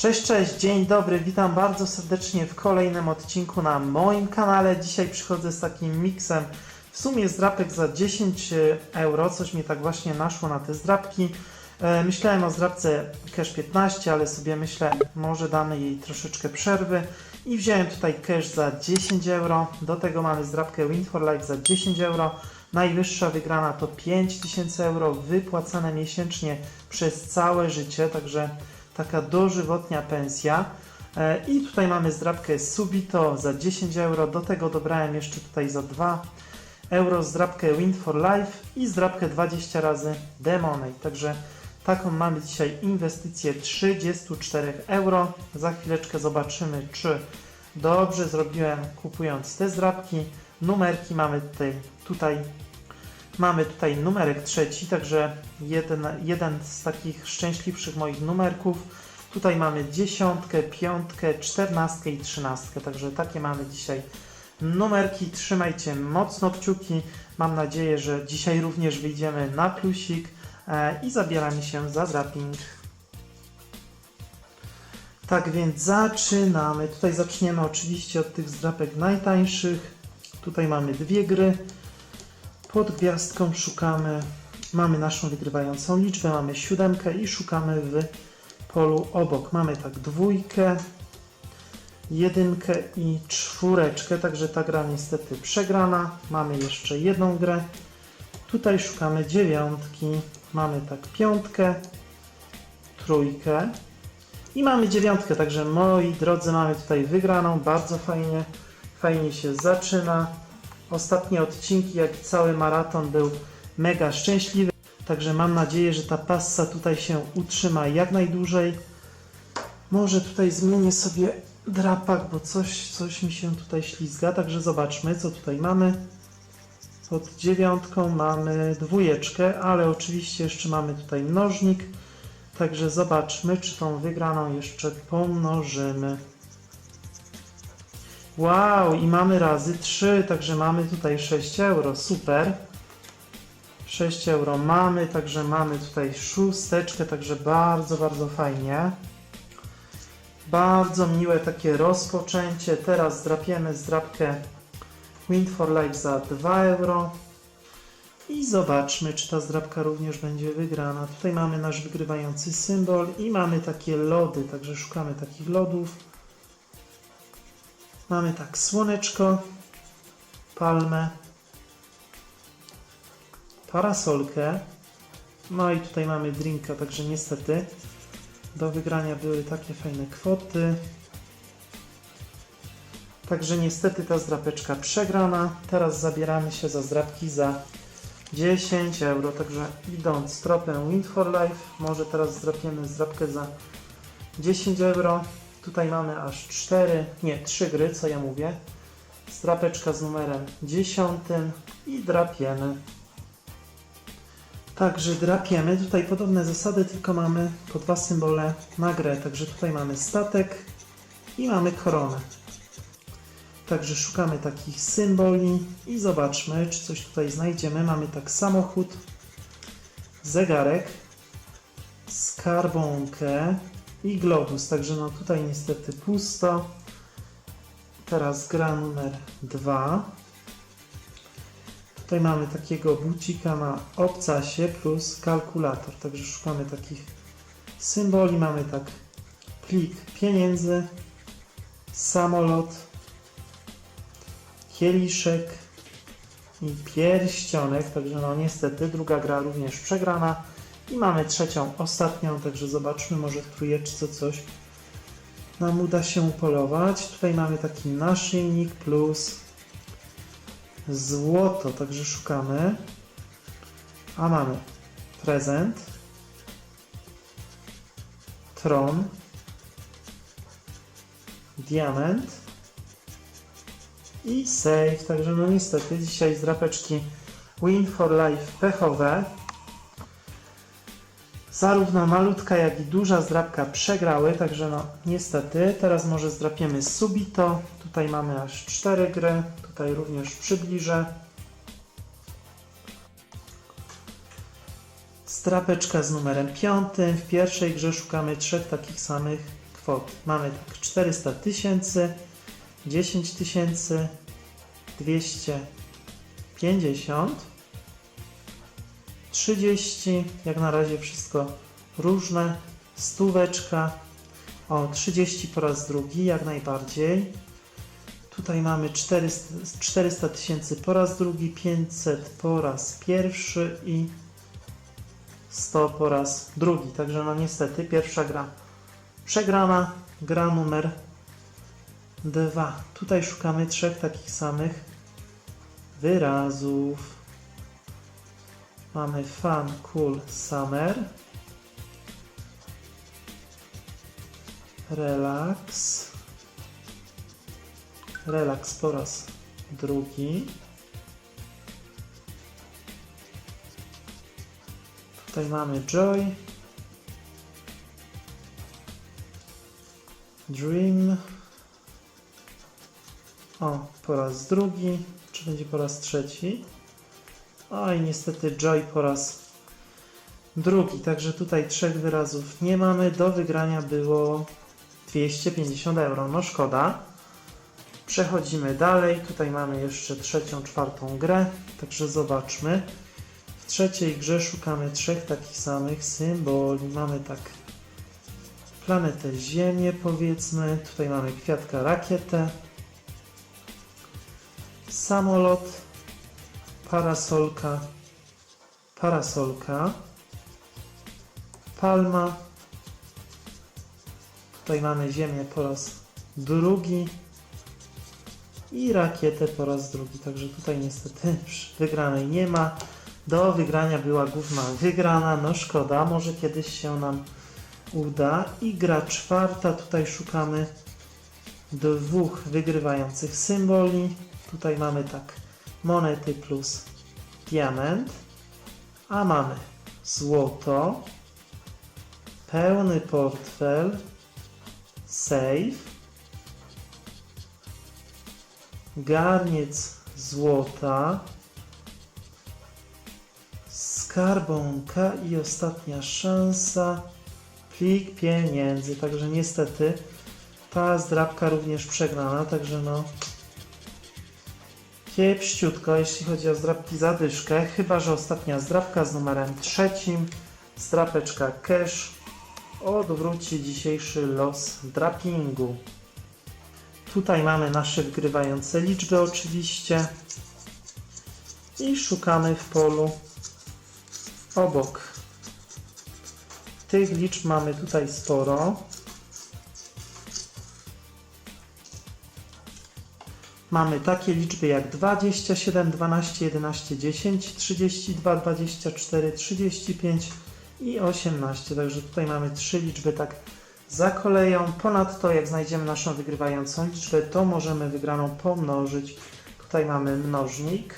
Cześć, cześć, dzień dobry, witam bardzo serdecznie w kolejnym odcinku na moim kanale. Dzisiaj przychodzę z takim miksem w sumie zdrapek za 10 euro, coś mi tak właśnie naszło na te zdrapki. E, Myślałem o zdrapce Cash 15, ale sobie myślę, może damy jej troszeczkę przerwy i wziąłem tutaj cash za 10 euro. Do tego mamy zdrapkę Win for Life za 10 euro. Najwyższa wygrana to 5000 euro, wypłacane miesięcznie przez całe życie, także taka dożywotnia pensja. E, I tutaj mamy zdrabkę Subito za 10 euro. Do tego dobrałem jeszcze tutaj za 2 euro zdrabkę Win for Life i zdrabkę 20 razy Demonej. Także taką mamy dzisiaj inwestycję 34 euro. Za chwileczkę zobaczymy, czy dobrze zrobiłem kupując te zdrabki. Numerki mamy tutaj, tutaj mamy tutaj numerek trzeci, także jeden, jeden z takich szczęśliwszych moich numerków. Tutaj mamy dziesiątkę, piątkę, czternastkę i trzynastkę, także takie mamy dzisiaj numerki. Trzymajcie mocno kciuki. Mam nadzieję, że dzisiaj również wyjdziemy na plusik e, i zabieramy się za zapping. Tak więc zaczynamy. Tutaj zaczniemy oczywiście od tych zdrapek najtańszych. Tutaj mamy dwie gry. Pod gwiazdką szukamy, mamy naszą wygrywającą liczbę, mamy siódemkę i szukamy w polu obok. Mamy tak dwójkę, jedynkę i czwóreczkę, także ta gra niestety przegrana. Mamy jeszcze jedną grę. Tutaj szukamy dziewiątki, mamy tak piątkę, trójkę i mamy dziewiątkę, także moi drodzy mamy tutaj wygraną, bardzo fajnie, fajnie się zaczyna. Ostatnie odcinki, jak i cały maraton był mega szczęśliwy, także mam nadzieję, że ta passa tutaj się utrzyma jak najdłużej. Może tutaj zmienię sobie drapak, bo coś, coś mi się tutaj ślizga, także zobaczmy, co tutaj mamy. Pod dziewiątką mamy dwójeczkę, ale oczywiście jeszcze mamy tutaj mnożnik, także zobaczmy, czy tą wygraną jeszcze pomnożymy. Wow, i mamy razy 3, także mamy tutaj 6 euro, super. 6 euro mamy, także mamy tutaj szósteczkę, także bardzo, bardzo fajnie. Bardzo miłe takie rozpoczęcie. Teraz zdrapiemy zdrapkę Win for Life za 2 euro. I zobaczmy, czy ta zdrapka również będzie wygrana. Tutaj mamy nasz wygrywający symbol i mamy takie lody, także szukamy takich lodów. Mamy tak słoneczko, palmę, parasolkę. No i tutaj mamy drinka, także niestety do wygrania były takie fajne kwoty. Także niestety ta zdrapeczka przegrana. Teraz zabieramy się za zdrapki za 10 euro. Także idąc tropem Win for Life, może teraz zdrapiemy zdrapkę za 10 euro. Tutaj mamy aż 4, nie 3 gry, co ja mówię. Zdrapeczka z numerem 10 i drapiemy. Także drapiemy. Tutaj podobne zasady, tylko mamy po dwa symbole na grę. Także tutaj mamy statek i mamy koronę. Także szukamy takich symboli i zobaczmy, czy coś tutaj znajdziemy. Mamy tak samochód, zegarek, skarbonkę i globus. Także no tutaj niestety pusto. Teraz gra numer 2. Tutaj mamy takiego bucika na obcasie plus kalkulator. Także szukamy takich symboli. Mamy tak plik pieniędzy, samolot, kieliszek i pierścionek. Także no niestety druga gra również przegrana. I mamy trzecią, ostatnią, także zobaczmy, może w trójeczce coś nam uda się upolować. Tutaj mamy taki naszyjnik plus złoto, także szukamy. A mamy prezent, tron, diament i save. Także no niestety dzisiaj z drapeczki Win for Life pechowe. Zarówno malutka, jak i duża zdrapka przegrały, także no niestety. Teraz może zdrapiemy Subito. Tutaj mamy aż 4 gry. Tutaj również przybliżę. Strapeczka z numerem 5. W pierwszej grze szukamy trzech takich samych kwot. Mamy tak 400 tysięcy, 10 tysięcy, 250, 30, jak na razie wszystko różne, stóweczka, o 30 po raz drugi, jak najbardziej. Tutaj mamy 400 400 tysięcy po raz drugi, 500 po raz pierwszy i 100 po raz drugi. Także no niestety pierwsza gra przegrana, gra numer 2. Tutaj szukamy trzech takich samych wyrazów. Mamy fun, cool, summer. Relax. Relax po raz drugi. Tutaj mamy joy. Dream. O, po raz drugi. Czy będzie po raz trzeci? Oj, niestety Joy po raz drugi. Także tutaj trzech wyrazów nie mamy. Do wygrania było 250 euro. No szkoda. Przechodzimy dalej. Tutaj mamy jeszcze trzecią, czwartą grę. Także zobaczmy. W trzeciej grze szukamy trzech takich samych symboli. Mamy tak planetę Ziemię powiedzmy. Tutaj mamy kwiatka rakietę. Samolot. Parasolka. Parasolka. Palma. Tutaj mamy Ziemię po raz drugi. I rakietę po raz drugi. Także tutaj niestety wygranej nie ma. Do wygrania była główna wygrana. No szkoda, może kiedyś się nam uda. I gra czwarta. Tutaj szukamy dwóch wygrywających symboli. Tutaj mamy tak monety plus diament, a mamy złoto, pełny portfel, safe, garniec złota, skarbonka i ostatnia szansa, plik pieniędzy. Także niestety ta zdrabka również przegrana, także no kiepściutko, jeśli chodzi o zdrabki zadyszkę, chyba że ostatnia zdrabka z numerem trzecim, zdrapeczka cash, odwróci dzisiejszy los drapingu. Tutaj mamy nasze wgrywające liczby oczywiście i szukamy w polu obok. Tych liczb mamy tutaj sporo. Mamy takie liczby jak 27, 12, 11, 10, 32, 24, 35 i 18. Także tutaj mamy trzy liczby tak za koleją. Ponadto jak znajdziemy naszą wygrywającą liczbę, to możemy wygraną pomnożyć. Tutaj mamy mnożnik.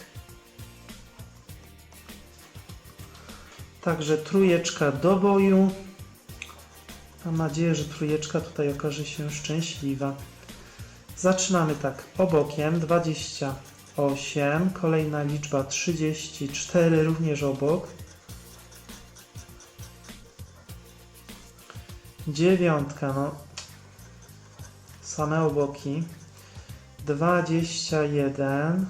Także trójeczka do boju. Mam nadzieję, że trójeczka tutaj okaże się szczęśliwa. Zaczynamy tak, obokiem 28, kolejna liczba 34, również obok. Dziewiątka, no same oboki. 21,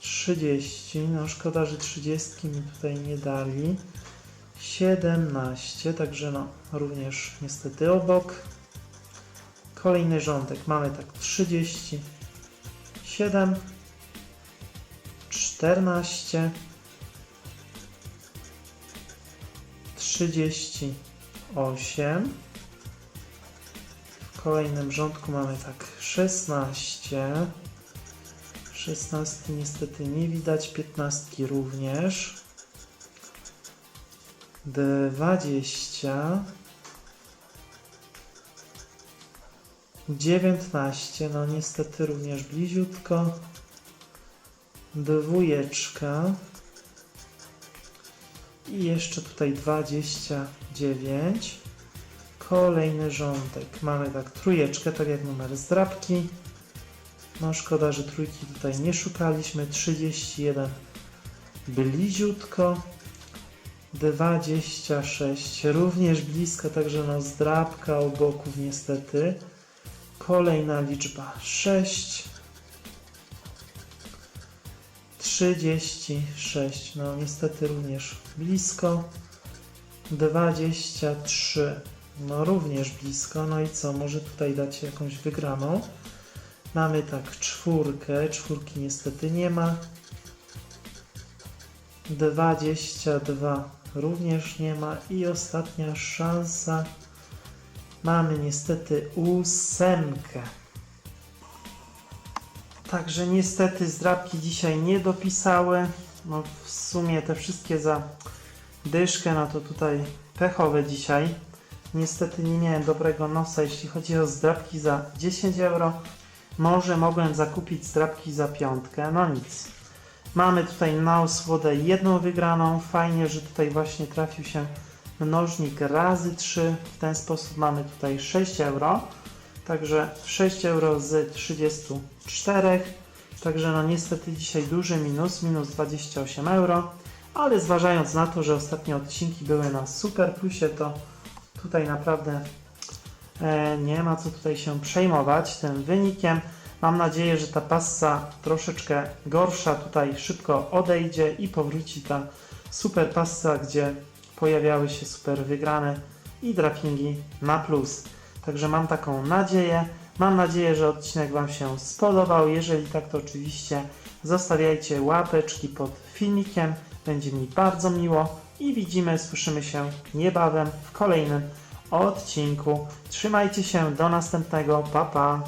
30, no szkoda, że 30 mi tutaj nie dali. 17, także no również niestety obok. Kolejny rządek. Mamy tak 37, 14, 38. W kolejnym rządku mamy tak 16. 16 niestety nie widać, 15 również. 20. 19, no niestety również bliziutko. Dwójeczka. I jeszcze tutaj 29. Kolejny rządek. Mamy tak trójeczkę, tak jak numer zdrabki. No szkoda, że trójki tutaj nie szukaliśmy. 31 bliziutko. 26, również blisko, także no zdrabka u boków niestety. Kolejna liczba 6. 36, no niestety również blisko. 23, no również blisko. No i co, może tutaj dać jakąś wygraną. Mamy tak czwórkę, czwórki niestety nie ma. 22 również nie ma. I ostatnia szansa. Mamy niestety ósemkę. Także niestety zdrabki dzisiaj nie dopisały. No w sumie te wszystkie za dyszkę, no to tutaj pechowe dzisiaj. Niestety nie miałem dobrego nosa, jeśli chodzi o zdrabki za 10 euro. Może mogłem zakupić zdrabki za piątkę, no nic. Mamy tutaj na osłodę jedną wygraną. Fajnie, że tutaj właśnie trafił się mnożnik razy 3. W ten sposób mamy tutaj 6 euro. Także 6 euro z 34. Także no niestety dzisiaj duży minus, minus 28 euro. Ale zważając na to, że ostatnie odcinki były na super plusie, to tutaj naprawdę e, nie ma co tutaj się przejmować tym wynikiem. Mam nadzieję, że ta passa troszeczkę gorsza tutaj szybko odejdzie i powróci ta super passa, gdzie pojawiały się super wygrane i draftingi na plus. Także mam taką nadzieję. Mam nadzieję, że odcinek Wam się spodobał. Jeżeli tak, to oczywiście zostawiajcie łapeczki pod filmikiem. Będzie mi bardzo miło i widzimy, słyszymy się niebawem w kolejnym odcinku. Trzymajcie się, do następnego. Pa, pa.